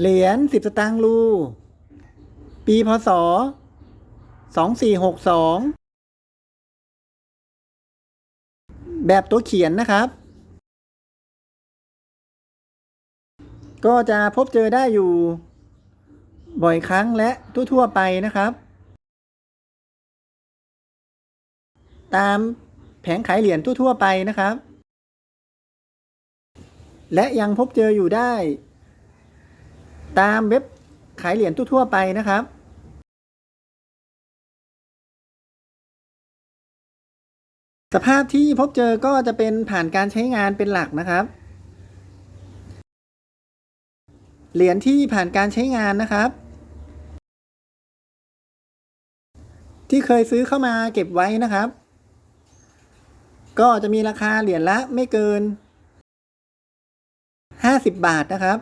เหรียญสิบสตางค์รู ปีพศสองสี่หกสองแบบตัวเขียนนะครับ ก็จะพบเจอได้อยู่ บ่อยครั้งและทั่วๆไปนะครับ ตามแผงขายเหรียญทั่วๆไปนะครับ และยังพบเจออยู่ได้ ตามเว็บขายเหรียญทั่วๆไปนะครับสภาพที่พบเจอก็จะเป็นผ่านการใช้งานเป็นหลักนะครับ เหรียญที่ผ่านการใช้งานนะครับ ที่เคยซื้อเข้ามาเก็บไว้นะครับ ก็จะมีราคาเหรียญละไม่เกิน 50 บาทนะครับ